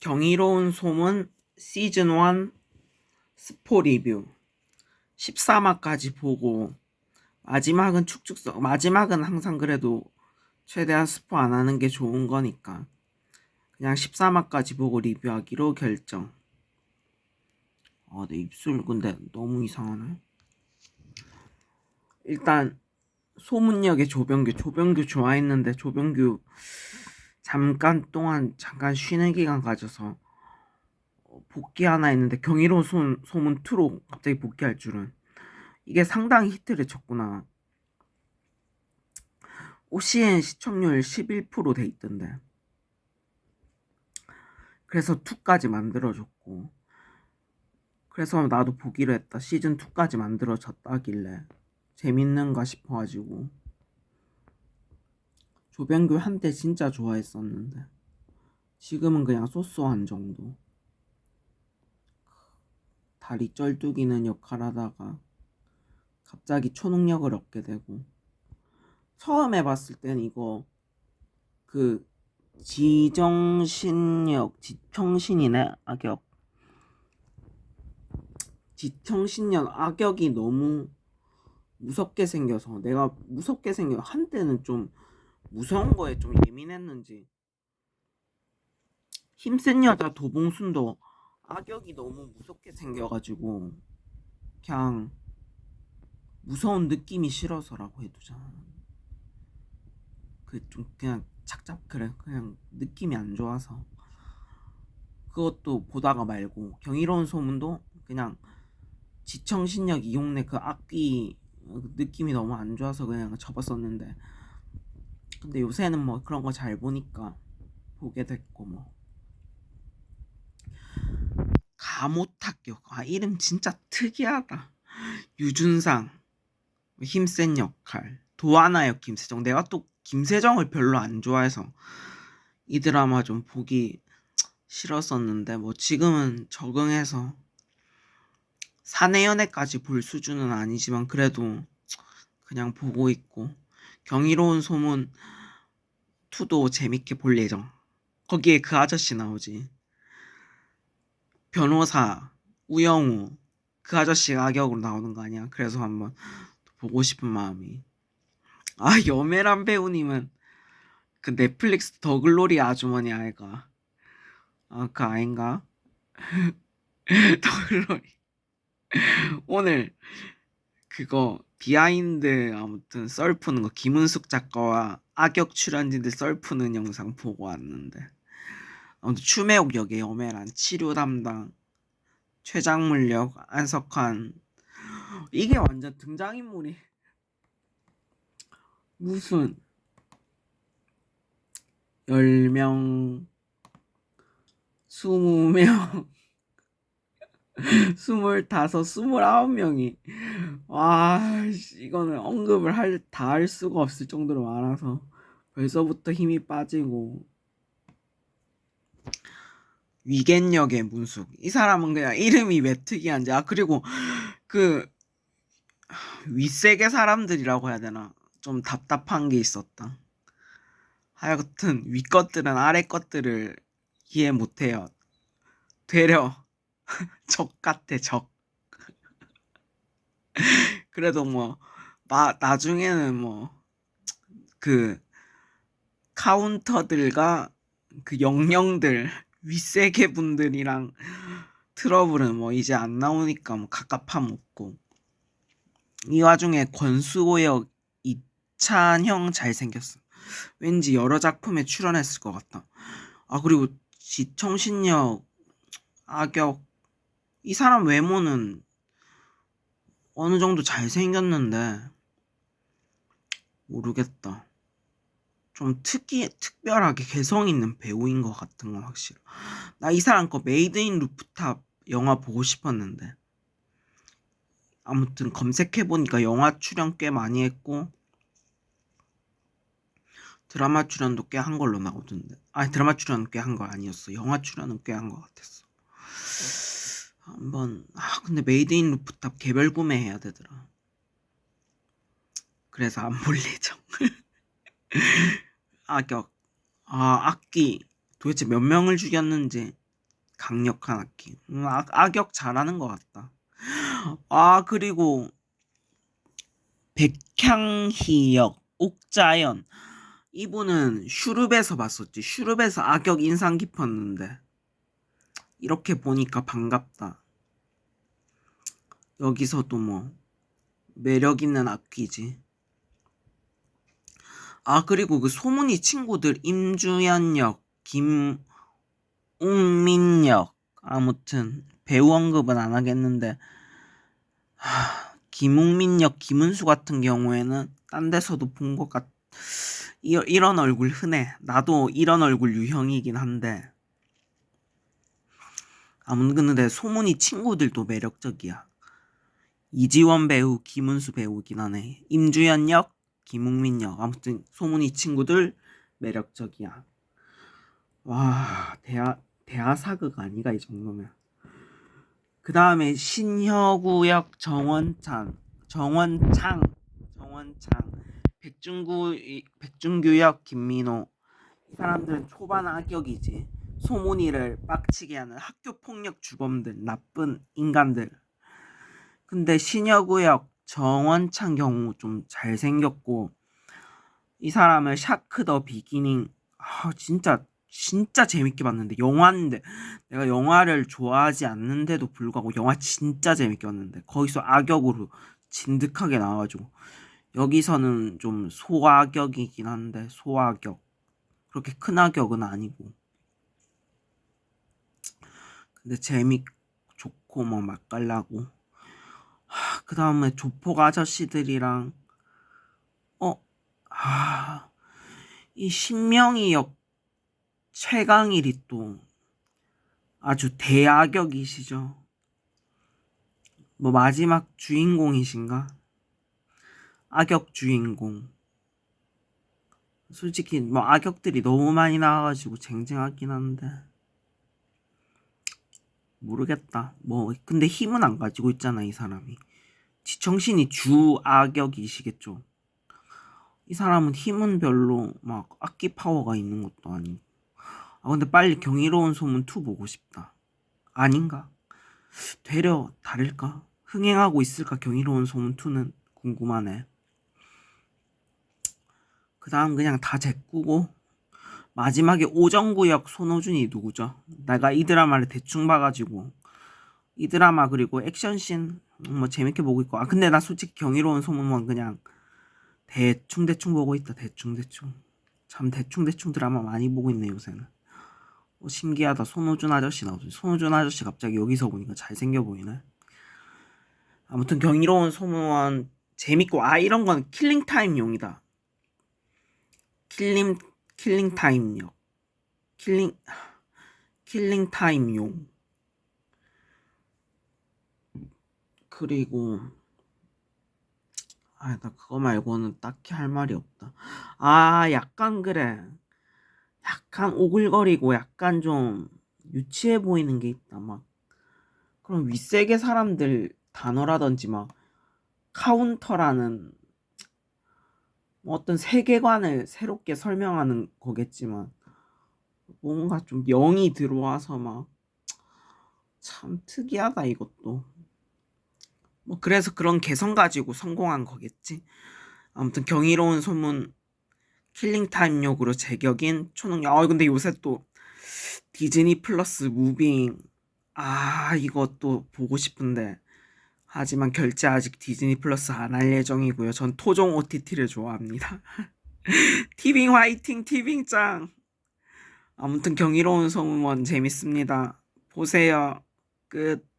경이로운 소문 시즌 1 스포 리뷰 14화까지 보고 마지막은 축축 써 마지막은 항상 그래도 최대한 스포 안 하는 게 좋은 거니까 그냥 13화까지 보고 리뷰하기로 결정. 아, 내 입술 근데 너무 이상하네. 일단 소문역의 조병규, 조병규 좋아했는데 조병규 잠깐 동안 잠깐 쉬는 기간 가져서 어, 복귀 하나 했는데 경이로운 소, 소문 2로 갑자기 복귀할 줄은 이게 상당히 히트를 쳤구나. OCN 시청률 11%돼 있던데. 그래서 2까지 만들어줬고. 그래서 나도 보기로 했다. 시즌 2까지 만들어졌다길래 재밌는가 싶어가지고. 조병규 한때 진짜 좋아했었는데 지금은 그냥 소소한 정도. 다리 쩔뚝이는 역할 하다가 갑자기 초능력을 얻게 되고 처음 해봤을 땐 이거 그 지정신력 지청신이네 악역 지청신년 악역이 너무 무섭게 생겨서 내가 무섭게 생겨 한때는 좀 무서운 거에 좀 예민했는지. 힘센 여자 도봉순도 악역이 너무 무섭게 생겨가지고 그냥 무서운 느낌이 싫어서라고 해두자 그 좀 그냥 착잡 그래. 그냥 느낌이 안 좋아서. 그것도 보다가 말고 경이로운 소문도 그냥 지청신력 이용래 그 악기 느낌이 너무 안 좋아서 그냥 접었었는데 근데 요새는 뭐 그런 거 잘 보니까 보게 됐고 뭐. 합격. 아 이름 진짜 특이하다. 유준상. 힘센 역할. 도하나 역 김세정. 내가 또 김세정을 별로 안 좋아해서 이 드라마 좀 보기 싫었었는데 뭐 지금은 적응해서 사내 연애까지 볼 수준은 아니지만 그래도 그냥 보고 있고 경이로운 소문 2도 재밌게 볼 예정. 거기에 그 아저씨 나오지. 변호사 우영우. 그 아저씨가 악역으로 나오는 거 아니야? 그래서 한번 보고 싶은 마음이. 아 여메란 배우님은 그 넷플릭스 더글로리 아주머니 아이가. 아 그 아인가? 더글로리. 오늘 그거 비하인드 아무튼 썰 푸는 거 김은숙 작가와 악역 출연진들 썰 푸는 영상 보고 왔는데. 아무튼 추매옥 역의 여메란 치료 담당 최장물 역 안석환. 이게 완전 등장인물이. 무슨 10명 20명 25, 29명이. 와 이거는 언급을 할 다 할 수가 없을 정도로 많아서 벌써부터 힘이 빠지고. 위겐역의 문숙. 이 사람은 그냥 이름이 왜 특이한지. 아 그리고 그 윗세계 사람들이라고 해야 되나? 좀 답답한 게 있었다. 하여튼 윗 것들은 아래 것들을 이해 못해요. 되려 적 같아 적. 그래도 뭐 마, 나중에는 뭐 그 카운터들과 그 영령들 윗세계 분들이랑 트러블은 뭐 이제 안 나오니까 뭐 갑갑함 없고. 이 와중에 권수호역 이찬형 잘생겼어. 왠지 여러 작품에 출연했을 것 같다. 아 그리고 지청신역 악역 이 사람 외모는 어느 정도 잘생겼는데 모르겠다. 좀 특이 특별하게 개성 있는 배우인 것 같은 건 확실해. 나 이 사람 거 메이드 인 루프탑 영화 보고 싶었는데 아무튼 검색해 보니까 영화 출연 꽤 많이 했고 드라마 출연도 꽤 한 걸로 나오던데. 아니 드라마 출연 꽤한 거 아니었어. 영화 출연은 꽤 한 것 같았어. 한번 아 근데 메이드 인 루프탑 개별 구매해야 되더라. 그래서 안 볼 예정. 악역 아 악기 도대체 몇 명을 죽였는지 강력한 악기. 음, 악, 악역 잘하는 것 같다. 아 그리고 백향희 역 옥자연 이분은 슈룹에서 봤었지. 슈룹에서 악역 인상 깊었는데 이렇게 보니까 반갑다. 여기서도 뭐 매력 있는 악기지. 아 그리고 그 소문이 친구들 임주연 역, 김웅민 역 아무튼 배우 언급은 안 하겠는데 하, 김웅민 역, 김은수 같은 경우에는 딴 데서도 본 것 같. 이, 이런 얼굴 흔해. 나도 이런 얼굴 유형이긴 한데. 아무튼 근데 소문이 친구들도 매력적이야. 이지원 배우, 김은수 배우긴 하네. 임주연 역, 김웅민 역. 아무튼 소문이 친구들 매력적이야. 와, 대하, 대하사극 아니가 이 정도면. 그 다음에 신혁우 역 정원창, 정원창, 정원창. 백준구, 백준규 역 김민호. 이 사람들은 초반 악역이지. 소문이를 빡치게 하는 학교 폭력 주범들, 나쁜 인간들. 근데 신여구역 정원창 경우 좀 잘생겼고 이 사람을 샤크 더 비기닝. 아 진짜 진짜 재밌게 봤는데 영화인데 내가 영화를 좋아하지 않는데도 불구하고 영화 진짜 재밌게 봤는데 거기서 악역으로 진득하게 나와가지고 여기서는 좀 소악역이긴 한데 소악역. 그렇게 큰 악역은 아니고 근데 재밌 좋고 뭐 맛깔나고 그 다음에 조폭 아저씨들이랑 어, 아, 이 신명희 역 최강일이 또 아주 대악역이시죠. 뭐 마지막 주인공이신가? 악역 주인공. 솔직히 뭐 악역들이 너무 많이 나와가지고 쟁쟁하긴 한데 모르겠다. 뭐 근데 힘은 안 가지고 있잖아 이 사람이. 지청신이 주 악역이시겠죠. 이 사람은 힘은 별로 막 악기 파워가 있는 것도 아니고. 아 근데 빨리 경이로운 소문 2 보고 싶다. 아닌가? 되려 다를까? 흥행하고 있을까 경이로운 소문 2는 궁금하네. 그 다음 그냥 다 제꾸고 마지막에 오정구 역 손호준이 누구죠? 내가 이 드라마를 대충 봐가지고 이 드라마 그리고 액션씬 뭐 재밌게 보고 있고. 아 근데 나 솔직히 경이로운 소문만 그냥 대충 대충 보고 있다. 대충 대충. 참 대충 대충 드라마 많이 보고 있네 요새는. 어, 신기하다. 손호준 아저씨 나오지 손호준 아저씨 갑자기 여기서 보니까 잘생겨 보이네. 아무튼 경이로운 소문 재밌고. 아 이런 건 킬링 타임용이다. 킬링 킬링 타임용 킬링 킬링 타임용 그리고 아, 나 그거 말고는 딱히 할 말이 없다. 아, 약간 그래. 약간 오글거리고 약간 좀 유치해 보이는 게 있다. 막 그럼 윗세계 사람들 단어라든지 막 카운터라는 뭐 어떤 세계관을 새롭게 설명하는 거겠지만 뭔가 좀 영이 들어와서 막 참 특이하다 이것도. 뭐 그래서 그런 개성 가지고 성공한 거겠지. 아무튼 경이로운 소문 킬링타임용으로 제격인 초능력. 아 근데 요새 또 디즈니 플러스 무빙 아 이것도 보고 싶은데 하지만 결제 아직 디즈니 플러스 안 할 예정이고요. 전 토종 OTT를 좋아합니다. 티빙 화이팅 티빙 짱. 아무튼 경이로운 소문 재밌습니다. 보세요. 끝.